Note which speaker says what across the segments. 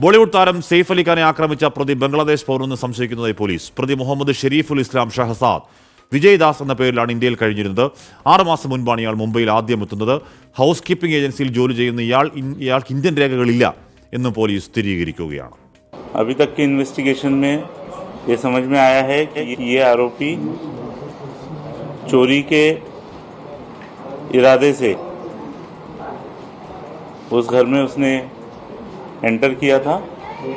Speaker 1: ബോളിവുഡ് താരം സെയ്ഫ് അലി ഖാനെ ആക്രമിച്ച പ്രതി ബംഗ്ലാദേശ് പൗരെന്ന് സംശയിക്കുന്നതായി പോലീസ് പ്രതി മുഹമ്മദ് ഷെരീഫുൽ ഇസ്ലാം ഷഹസാദ് വിജയ് ദാസ് എന്ന പേരിലാണ് ഇന്ത്യയിൽ കഴിഞ്ഞിരുന്നത് ആറുമാസം മുൻപാണ് ഇയാൾ മുംബൈയിൽ ആദ്യം എത്തുന്നത് ഹൗസ് കീപ്പിംഗ് ഏജൻസിയിൽ ജോലി ചെയ്യുന്ന ഇയാൾ ഇൻ- ഇയാൾക്ക് ഇന്ത്യൻ രേഖകളില്ല എന്ന് പോലീസ് സ്ഥിരീകരിക്കുകയാണ്
Speaker 2: अभी तक की इन्वेस्टिगेशन में ये समझ में आया है कि ये आरोपी चोरी के इरादे से उस घर में उसने एंटर किया था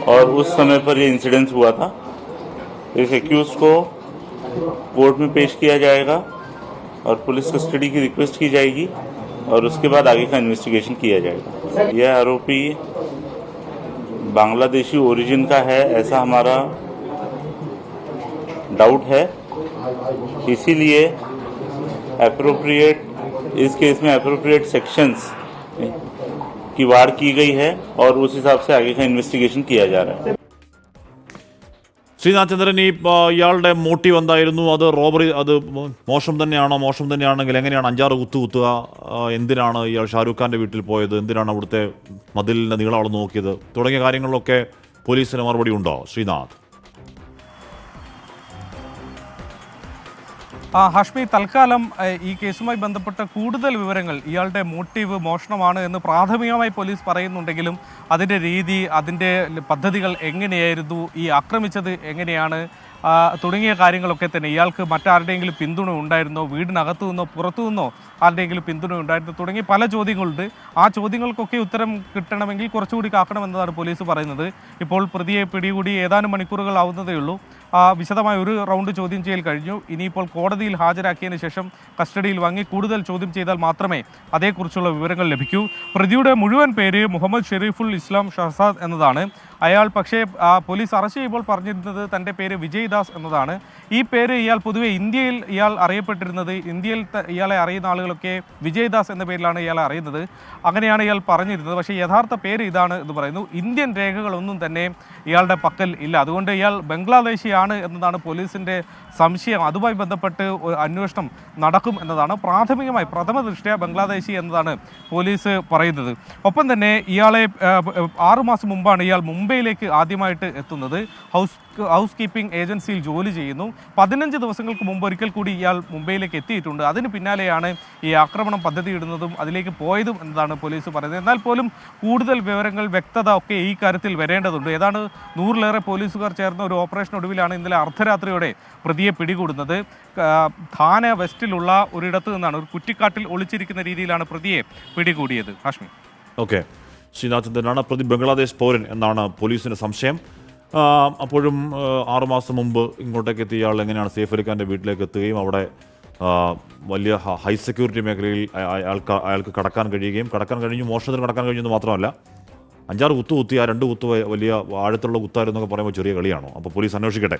Speaker 2: और उस समय पर ये इंसिडेंस हुआ था। इस एक्यूज को कोर्ट में पेश किया जाएगा और पुलिस कस्टडी की रिक्वेस्ट की जाएगी और उसके बाद आगे का इन्वेस्टिगेशन किया जाएगा। यह आरोपी बांग्लादेशी ओरिजिन का है, ऐसा हमारा डाउट है। इसीलिए अप्रोप्रिएट इस केस में अप्रोप्रिएट सेक्शंस की वार की गई है और उस हिसाब से आगे का इन्वेस्टिगेशन किया जा रहा है
Speaker 1: ശ്രീനാഥ് ചന്ദ്രൻ ഈ ആ, ഇയാളുടെ മോട്ടീവ് എന്തായിരുന്നു അത് റോബറി അത് മോ- മോശം തന്നെയാണോ മോശം തന്നെയാണെങ്കിൽ എങ്ങനെയാണ് അഞ്ചാറ് കുത്തു കുത്തുക ആ, എന്തിനാണ് ഇയാൾ ഷാരൂഖ് ഖാന്റെ വീട്ടിൽ പോയത് എന്തിനാണ് അവിടുത്തെ മതിലിന്റെ നീളം അളന്ന് നോക്കിയത് തുടങ്ങിയ കാര്യങ്ങളിലൊക്കെ പോലീസിന് മറുപടി ഉണ്ടോ ശ്രീനാഥ്
Speaker 3: ഹാഷ്മി തൽക്കാലം ഈ കേസുമായി ബന്ധപ്പെട്ട കൂടുതൽ വിവരങ്ങൾ ഇയാളുടെ മോട്ടീവ് മോഷണമാണ് എന്ന് പ്രാഥമികമായി പോലീസ് പറയുന്നുണ്ടെങ്കിലും അതിന്റെ രീതി അതിന്റെ പദ്ധതികൾ എങ്ങനെയായിരുന്നു ഈ ആക്രമിച്ചത് എങ്ങനെയാണ് തുടങ്ങിയ കാര്യങ്ങളൊക്കെ തന്നെ. ഇയാൾക്ക് മറ്റാരുടെയെങ്കിലും പിന്തുണ ഉണ്ടായിരുന്നോ? വീടിനകത്തു നിന്നോ? പുറത്തു നിന്നോ ആരുടെയെങ്കിലും പിന്തുണ ഉണ്ടായിരുന്നോ? തുടങ്ങിയ പല ചോദ്യങ്ങളുണ്ട്. ആ ചോദ്യങ്ങൾക്കൊക്കെ ഉത്തരം കിട്ടണമെങ്കിൽ കുറച്ചുകൂടി കാക്കണമെന്നതാണ് പോലീസ് പറയുന്നത്. ഇപ്പോൾ പ്രതിയെ പിടികൂടി ഏതാനും മണിക്കൂറുകൾ ആവുന്നതേ ഉള്ളൂ വിശദമായ ഒരു റൗണ്ട് ചോദ്യം ചെയ്യൽ കഴിഞ്ഞു. ഇനിയിപ്പോൾ കോടതിയിൽ ഹാജരാക്കിയതിന് ശേഷം കസ്റ്റഡിയിൽ വാങ്ങി കൂടുതൽ ചോദ്യം ചെയ്താൽ മാത്രമേ അതേക്കുറിച്ചുള്ള വിവരങ്ങൾ ലഭിക്കൂ. പ്രതിയുടെ മുഴുവൻ പേര് മുഹമ്മദ് ഷെരീഫുൽ ഇസ്ലാം ഷഹസാദ് എന്നതാണ്. അയാൾ പക്ഷേ പോലീസ് അറസ്റ്റ് ചെയ്യുമ്പോൾ പറഞ്ഞിരുന്നത് തന്റെ പേര് വിജയ് ദാസ് എന്നതാണ്. ഈ പേര് ഇയാൾ പൊതുവെ ഇന്ത്യയിൽ ഇയാൾ അറിയപ്പെട്ടിരുന്നത് ഇന്ത്യയിൽ ഇയാളെ അറിയുന്ന ആളുകളൊക്കെ വിജയ് ദാസ് എന്ന പേരിലാണ് ഇയാളെ അറിയുന്നത്. അങ്ങനെയാണ് ഇയാൾ പറഞ്ഞിരുന്നത്. പക്ഷേ യഥാർത്ഥ പേര് ഇതാണ് എന്ന് പറയുന്നു. ഇന്ത്യൻ രേഖകളൊന്നും തന്നെ ഇയാളുടെ പക്കൽ ഇല്ല. അതുകൊണ്ട് ഇയാൾ ബംഗ്ലാദേശിയാണ് എന്നതാണ് പോലീസിന്റെ സംശയം. അതുമായി ബന്ധപ്പെട്ട് അന്വേഷണം നടക്കും എന്നതാണ് പ്രാഥമികമായി പ്രഥമ ദൃഷ്ട്യാ ബംഗ്ലാദേശി എന്നതാണ് പോലീസ് പറയുന്നത്. ഒപ്പം തന്നെ ഇയാളെ ആറുമാസം മാസം മുമ്പാണ് ഇയാൾ മുംബൈയിലേക്ക് ആദ്യമായിട്ട് എത്തുന്നത്. ഹൗസ് ഹൗസ് കീപ്പിംഗ് ഏജൻസിയിൽ ജോലി ചെയ്യുന്നു. പതിനഞ്ച് ദിവസങ്ങൾക്ക് മുമ്പ് ഒരിക്കൽ കൂടി ഇയാൾ മുംബൈയിലേക്ക് എത്തിയിട്ടുണ്ട്. അതിന് പിന്നാലെയാണ് ഈ ആക്രമണം പദ്ധതി ഇടുന്നതും അതിലേക്ക് പോയതും എന്നതാണ് പോലീസ് പറയുന്നത്. എന്നാൽ പോലും കൂടുതൽ വിവരങ്ങൾ വ്യക്തത ഒക്കെ ഈ കാര്യത്തിൽ വരേണ്ടതുണ്ട്. ഏതാണ് നൂറിലേറെ പോലീസുകാർ ചേർന്ന ഒരു ഓപ്പറേഷൻ ഒടുവിലാണ് ഇന്നലെ അർദ്ധരാത്രിയോടെ പ്രതിയെ പിടികൂടുന്നത്. ധാന വെസ്റ്റിലുള്ള ഒരിടത്ത് നിന്നാണ് ഒരു കുറ്റിക്കാട്ടിൽ ഒളിച്ചിരിക്കുന്ന രീതിയിലാണ് പ്രതിയെ പിടികൂടിയത്. ഹാഷ്മി.
Speaker 1: ഓക്കെ. ശ്രീനാഥ് ചന്ദ്രനാണ് പ്രതി ബംഗ്ലാദേശ് പൗരൻ എന്നാണ് പോലീസിന്റെ സംശയം. അപ്പോഴും ആറുമാസം മുമ്പ് ഇങ്ങോട്ടേക്ക് എത്തിയ ആൾ എങ്ങനെയാണ് സേഫ് അലി ഖാന്റെ വീട്ടിലേക്ക് എത്തുകയും അവിടെ വലിയ ഹൈ സെക്യൂരിറ്റി മേഖലയിൽ അയാൾക്ക് അയാൾക്ക് കടക്കാൻ കഴിയുകയും കടക്കാൻ കഴിഞ്ഞു മോഷണത്തിന് കടക്കാൻ കഴിഞ്ഞെന്ന് മാത്രമല്ല അഞ്ചാറ് കുത്തു കുത്തി ആ രണ്ട് കുത്തു വലിയ ആഴത്തുള്ള കുത്തായിരുന്നൊക്കെ പറയുമ്പോൾ ചെറിയ കളിയാണോ? അപ്പോൾ പോലീസ് അന്വേഷിക്കട്ടെ.